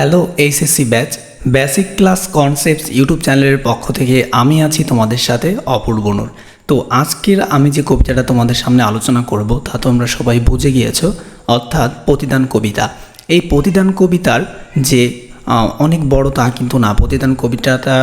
Hello HSC batch basic class concepts YouTube চ্যানেলের পক্ষ থেকে আমি আছি তোমাদের সাথে অপূর্বনুর তো আজকের আমি যে কবিতাটা তোমাদের সামনে আলোচনা করব, তা তোমরা সবাই বুঝে গিয়েছো, অর্থাৎ প্রতিদান কবিতা। এই প্রতিদান কবিতার যে অনেক বড় তা কিন্তু না, প্রতিদান কবিতাটা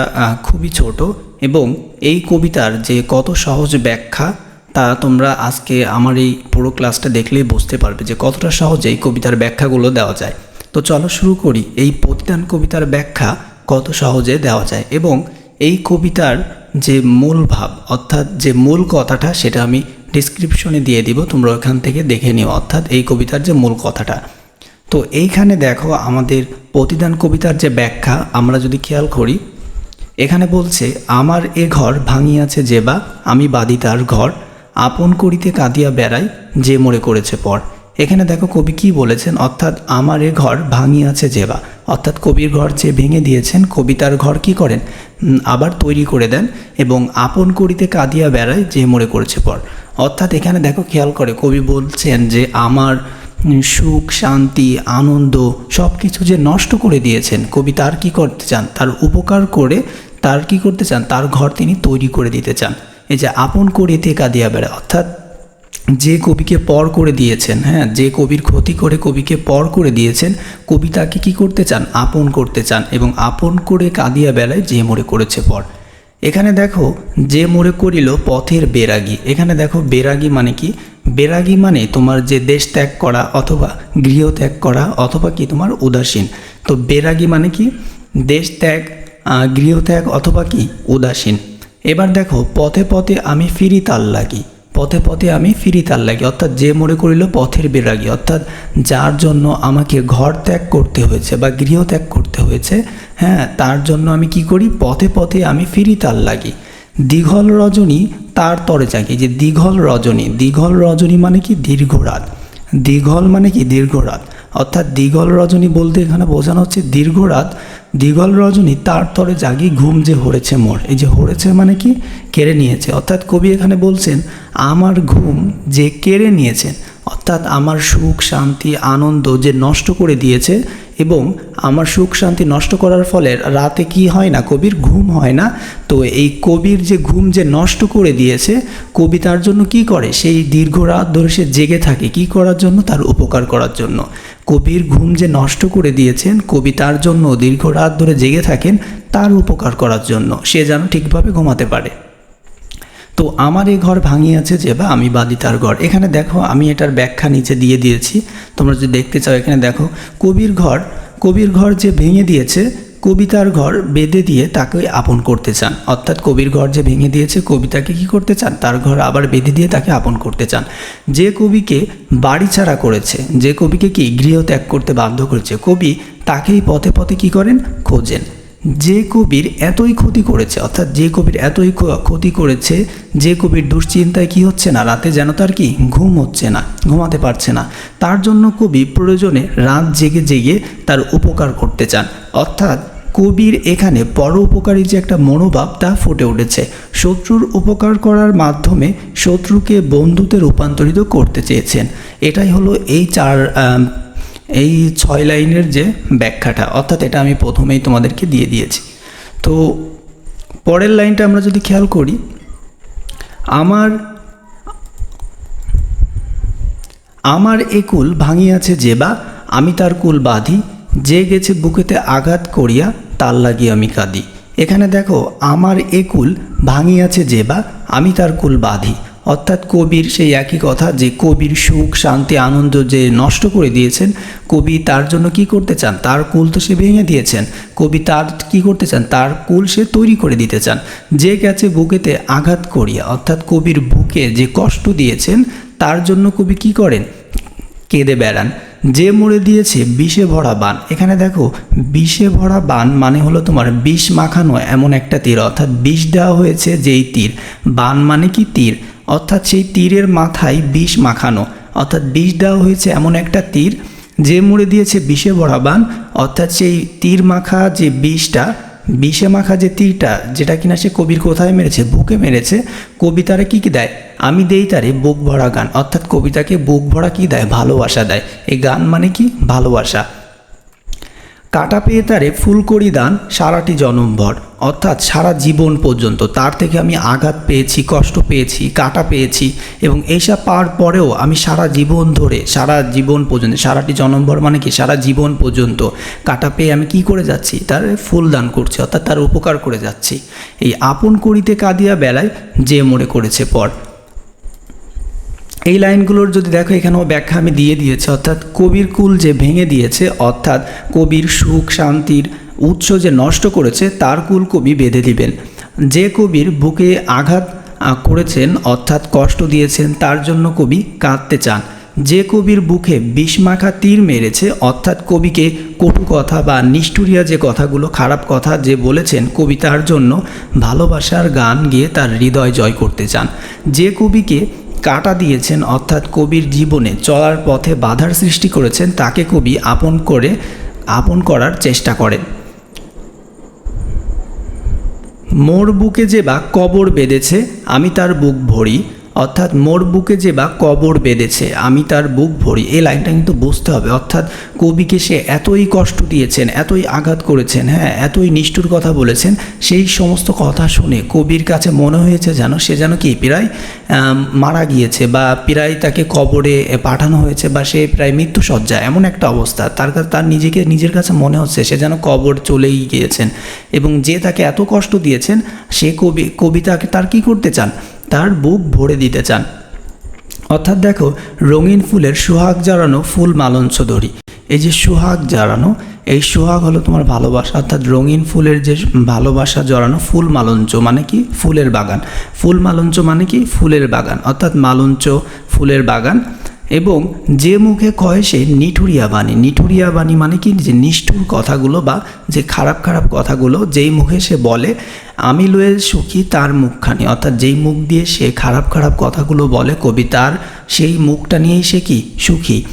খুবই ছোট এবং এই কবিতার যে কত সহজ ব্যাখ্যা, তা তোমরা আজকে আমার এই পুরো ক্লাসটা দেখলেই বুঝতে পারবে যে কতটা সহজে এই কবিতার ব্যাখ্যাগুলো দেওয়া যায়। তো চলো শুরু করি। এই প্রতিদান কবিতার ব্যাখ্যা কত সহজে দেওয়া যায় এবং এই কবিতার যে মূল ভাব, অর্থাৎ যে মূল কথাটা, সেটা আমি ডিসক্রিপশনে দিয়ে দিব। তোমরা ওখান থেকে দেখে নিও, অর্থাৎ এই কবিতার যে মূল কথাটা। তো এইখানে দেখো আমাদের প্রতিদান কবিতার যে ব্যাখ্যা, আমরা যদি খেয়াল করি, এখানে বলছে, আমার এ ঘর ভাঙিয়াছে যে বা, আমি বাদি তার ঘর। আপন করিতে কাঁদিয়া বেড়াই, যে মরে করেছে পর। এখানে দেখো কবি কি বলেছেন? অর্থাৎ আমার এ ঘর ভাঙিয়াছে যেবা অর্থাৎ কবির ঘর যে ভেঙে দিয়েছেন কবিতার ঘর কি করেন? আবার তৈরি করে দেন এবং আপন করিতে কাঁদিয়া বেড়ায় যে মরে করেছে পর। অর্থাৎ এখানে দেখো খেয়াল করে, কবি বলছেন যে আমার সুখ, শান্তি, আনন্দ সব কিছু যে নষ্ট করে দিয়েছেন, কবি তার কি করতে চান? তার উপকার করে তার কি করতে চান? তার ঘর তিনি তৈরি করে দিতে চান। এই যে আপন করিতে কাঁদিয়া বেড়ায়, অর্থাৎ যে কবিকে পর করে দিয়েছেন হ্যাঁ যে কবির ক্ষতি করে কবিকে পর করে দিয়েছেন, কবি তাকে কী করতে চান? আপন করতে চান এবং আপন করে কাঁদিয়া বেলায় যে মরে করেছে পর। এখানে দেখো, যে মরে করিল পথের বেরাগী এখানে দেখো বেরাগী মানে কি? বেরাগী মানে তোমার যে দেশ ত্যাগ করা অথবা গৃহ ত্যাগ করা অথবা কি? তোমার উদাসীন। তো বেরাগী মানে কি? দেশ ত্যাগ গৃহ ত্যাগ অথবা কি? উদাসীন। এবার দেখো, পথে পথে আমি ফিরি তাল লাগি। পথে পথে আমি ফিরি তার লাগি, অর্থাৎ যে মনে করিল পথের বিরাগী, অর্থাৎ যার জন্য আমাকে ঘর ত্যাগ করতে হয়েছে বা গৃহ ত্যাগ করতে হয়েছে হ্যাঁ তার জন্য আমি কি করি? পথে পথে আমি ফিরি তার লাগি। দীঘল রজনী তার তরে চাকি, যে দীঘল রজনী দীঘল রজনী মানে কি? দীর্ঘ রাত। দীঘল মানে কি? দীর্ঘ রাত। অর্থাৎ দীঘল রজনী বলতে এখানে বোঝানো হচ্ছে দীর্ঘ রাত। দীঘল রজনী তার তরে জাগি ঘুম যে হরেছে মোর। এই যে হরেছে মানে কি? কেড়ে নিয়েছে। অর্থাৎ কবি এখানে বলছেন, আমার ঘুম যে কেড়ে নিয়েছেন অর্থাৎ আমার সুখ, শান্তি, আনন্দ যে নষ্ট করে দিয়েছে এবং আমার সুখ, শান্তি নষ্ট করার ফলে রাতে কি হয় না? কবির ঘুম হয় না। তো এই কবির যে ঘুম যে নষ্ট করে দিয়েছে, কবি তার জন্য কি করে? সেই দীর্ঘ রাত ধরে সে জেগে থাকে। কি করার জন্য? তার উপকার করার জন্য। কবির ঘুম যে নষ্ট করে দিয়েছেন, কবি তার জন্য দীর্ঘ রাত ধরে জেগে থাকেন তার উপকার করার জন্য। সে যেন ঠিকভাবে ঘুমাতে পারে। তো আমার এই ঘর ভাঙিয়াছে যে বা আমি বাদি তার ঘর। এখানে দেখো আমি এটার ব্যাখ্যা নিচে দিয়ে দিয়েছি। তোমরা যদি দেখতে চাও, এখানে দেখো, কবির ঘর কবির ঘর যে ভেঙে দিয়েছে কবিতার ঘর বেঁধে দিয়ে তাকে আপন করতে চান। অর্থাৎ কবির ঘর যে ভেঙে দিয়েছে, কবিতাকে কি করতে চান? তার ঘর আবার বেঁধে দিয়ে তাকে আপন করতে চান। যে কবিকে বাড়ি ছাড়া করেছে, যে কবিকে কি গৃহ ত্যাগ করতে বাধ্য করেছে, কবি তাকেই পথে পথে কি করেন? খোঁজেন। যে কবির এতই ক্ষতি করেছে, অর্থাৎ যে কবির এতই ক্ষতি করেছে, যে কবির দুশ্চিন্তায় কি হচ্ছে না? রাতে যেন তার কি ঘুম হচ্ছে না, ঘুমাতে পারছে না। তার জন্য কবি প্রয়োজনে রাত জেগে জেগে তার উপকার করতে চান। অর্থাৎ কবির এখানে পর উপকারী যে একটা মনোভাব তা ফুটে উঠেছে। শত্রুর উপকার করার মাধ্যমে শত্রুকে বন্ধুতে রূপান্তরিত করতে চেয়েছেন। এটাই হলো এই চার এই ছয় লাইনের যে ব্যাখ্যাটা। অর্থাৎ এটা আমি প্রথমেই তোমাদেরকে দিয়ে দিয়েছি। তো পরের লাইনটা আমরা যদি খেয়াল করি, আমার আমার এ কুল ভাঙিয়াছে যেবা আমি তার কুল বাঁধি, যে গেছে বুকেতে আঘাত করিয়া তার লাগিয়ে আমি কাঁদি। এখানে দেখো, আমার এ কুল ভাঙিয়াছে যেবা আমি তার কুল বাঁধি। অর্থাৎ কবির সেই একই কথা যে কবির সুখ, শান্তি, আনন্দ যে নষ্ট করে দিয়েছেন, কবি তার জন্য কি করতে চান? তার কুল তো সে ভেঙে দিয়েছেন। কবি তার কি করতে চান? তার কুল সে তৈরি করে দিতে চান। যে গেছে বুকেতে আঘাত করিয়া, অর্থাৎ কবির বুকে যে কষ্ট দিয়েছেন, তার জন্য কবি কি করেন? কেঁদে বেড়ান। যে মোড়ে দিয়েছে বিষে ভরা বান। এখানে দেখো, বিষে ভরা বান মানে হলো তোমার বিষ মাখানো এমন একটা তীর। অর্থাৎ বিষ দেওয়া হয়েছে যেই তীর। বান মানে কি তীর? অর্থাৎ সেই তীরের মাথায় বিষ মাখানো। অর্থাৎ বিষ দেওয়া হয়েছে এমন একটা তীর, যে মোড়ে দিয়েছে বিষে ভরা বান। অর্থাৎ সেই তীর মাখা যে বিষটা বিষে মাখা যে তীরটা, যেটা কিনা সে কবির কোথায় মেরেছে? বুকে মেরেছে। কবিতারে কি কি দেয়? আমি দেই তারে বুক ভরা গান। অর্থাৎ কবিতাকে বুক ভরা কি দেয়? ভালোবাসা দেয়। এই গান মানে কি? ভালোবাসা। কাটা পেয়ে তারে ফুলকড়ি দান সারাটি জনমভর। অর্থাৎ সারা জীবন পর্যন্ত তার থেকে আমি আঘাত পেয়েছি, কষ্ট পেয়েছি, কাটা পেয়েছি এবং এইসব পাওয়ার পরেও আমি সারা জীবন ধরে, সারা জীবন পর্যন্ত, সারাটি জনমভর মানে কি? সারা জীবন পর্যন্ত কাটা পেয়ে আমি কি করে যাচ্ছি? তার ফুল দান করছি, অর্থাৎ তার উপকার করে যাচ্ছি। এই আপন করিতে কাঁদিয়া বেলায় যে মরে করেছে পর। এই লাইনগুলোর যদি দেখো, এখানেও ব্যাখ্যা আমি দিয়ে দিয়েছি। অর্থাৎ কবির কুল যে ভেঙে দিয়েছে, অর্থাৎ কবির সুখ, শান্তির উৎস যে নষ্ট করেছে, তার কুল কবি বেঁধে দিবেন। যে কবির বুকে আঘাত করেছেন, অর্থাৎ কষ্ট দিয়েছেন, তার জন্য কবি কাঁদতে চান। যে কবির বুকে বিষমাখা তীর মেরেছে, অর্থাৎ কবিকে কটু কথা বা নিষ্ঠুরিয়া যে কথাগুলো, খারাপ কথা যে বলেছেন, কবি তার জন্য ভালোবাসার গান গিয়ে তার হৃদয় জয় করতে চান। যে কবিকে কাটা দিয়েছেন, অর্থাৎ কবির জীবনে চলার পথে বাধার সৃষ্টি করেছেন, তাকে কবি আপন করে, আপন করার চেষ্টা করেন। মোর বুকে যে বা কবর বেঁধেছে, আমি তার বুক ভরি অর্থাৎ মোর বুকে যে বা কবর বেঁধেছে, আমি তার বুক ভরি। এই লাইনটা কিন্তু বুঝতে হবে। অর্থাৎ কবিকে সে এতই কষ্ট দিয়েছেন, এতই আঘাত করেছেন হ্যাঁ এতই নিষ্ঠুর কথা বলেছেন, সেই সমস্ত কথা শুনে কবির কাছে মনে হয়েছে যেন সে যেন কি, প্রায় মারা গিয়েছে বা প্রায় তাকে কবরে পাঠানো হয়েছে বা সে প্রায় মৃত্যু সজ্জা এমন একটা অবস্থা। তার কাছে তার নিজেকে, নিজের কাছে মনে হচ্ছে সে যেন কবর চলেই গিয়েছেন। এবং যে তাকে এত কষ্ট দিয়েছেন, সে কবি কবিতাকে তার কি করতে চান? তার বুক ভরে দিতে চান। অর্থাৎ দেখো, রঙিন ফুলের সোহাগ জড়ানো ফুল মালঞ্চ ধরি এই যে সুহাগ জড়ানো এই সোহাগ হলো তোমার ভালোবাসা। অর্থাৎ রঙিন ফুলের যে ভালোবাসা জড়ানো ফুল মালঞ্চ মানে কি? ফুলের বাগান। ফুল মালঞ্চ মানে কি? ফুলের বাগান। অর্থাৎ মালঞ্চ ফুলের বাগান। এবং যে মুখে কয় সে নিঠুরিয়া বাণী। নিঠুরিয়া বাণী মানে কি? যে নিষ্ঠুর কথাগুলো বা যে খারাপ খারাপ কথাগুলো যেই মুখে সে বলে, আমি লয়ে সুখী তার মুখখানি। অর্থাৎ যেই মুখ দিয়ে সে খারাপ খারাপ কথাগুলো বলে কবিতার, সেই মুখটা নিয়েই সে কি? সুখী।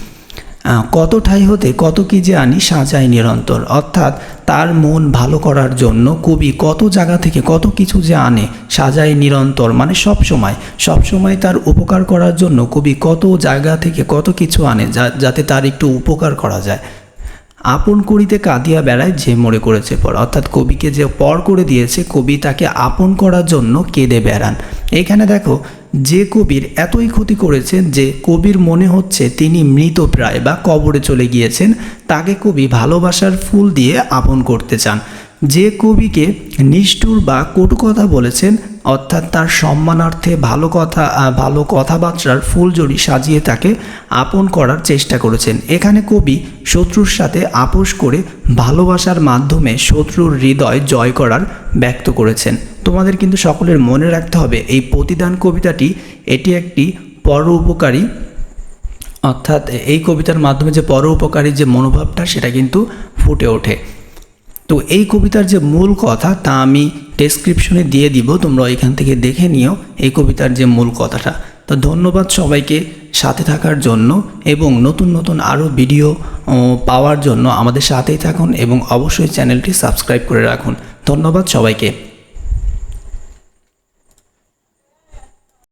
কত ঠাই হতে কত কি যে আনি সাজায় নিরন্তর। অর্থাৎ তার মন ভালো করার জন্য কবি কত জায়গা থেকে কত কিছু যে আনে সাজায় নিরন্তর মানে সব সময়। সব সময় তার উপকার করার জন্য কবি কত জায়গা থেকে কত কিছু আনে যাতে তার একটু উপকার করা যায়। আপন করিতে কাঁদিয়া বেড়ায় যে মরে করেছে পর। অর্থাৎ কবিকে যে পর করে দিয়েছে, কবি তাকে আপন করার জন্য কেঁদে বেড়ান। এখানে দেখো যে কবির এতই ক্ষতি করেছেন যে কবির মনে হচ্ছে তিনি মৃতপ্রায় বা কবরে চলে গিয়েছেন, তাকে কবি ভালোবাসার ফুল দিয়ে আপন করতে চান। যে কবিকে নিষ্ঠুর বা কটু কথা বলেছেন, অর্থাৎ তার সম্মানার্থে ভালো কথা ভালো কথাবার্তার ফুলজড়ি সাজিয়ে তাকে আপন করার চেষ্টা করেছেন। এখানে কবি শত্রুর সাথে আপোষ করে ভালোবাসার মাধ্যমে শত্রুর হৃদয় জয় করার ব্যক্ত করেছেন। তোমাদের কিন্তু সকলের মনে রাখতে হবে। এই প্রতিদান কবিতাটি, এটি একটি পর উপকারী অর্থাৎ এই কবিতার মাধ্যমে যে পর উপকারী যে মনোভাবটা, সেটা কিন্তু ফুটে ওঠে। তো এই কবিতার যে মূল কথা, তা আমি ডেসক্রিপশনে দিয়ে দিব। তোমরা এখান থেকে দেখে নিও এই কবিতার যে মূল কথাটা। তো ধন্যবাদ সবাইকে সাথে থাকার জন্য এবং নতুন নতুন আরও ভিডিও পাওয়ার জন্য আমাদের সাথেই থাকুন এবং অবশ্যই চ্যানেলটি সাবস্ক্রাইব করে রাখুন। ধন্যবাদ সবাইকে।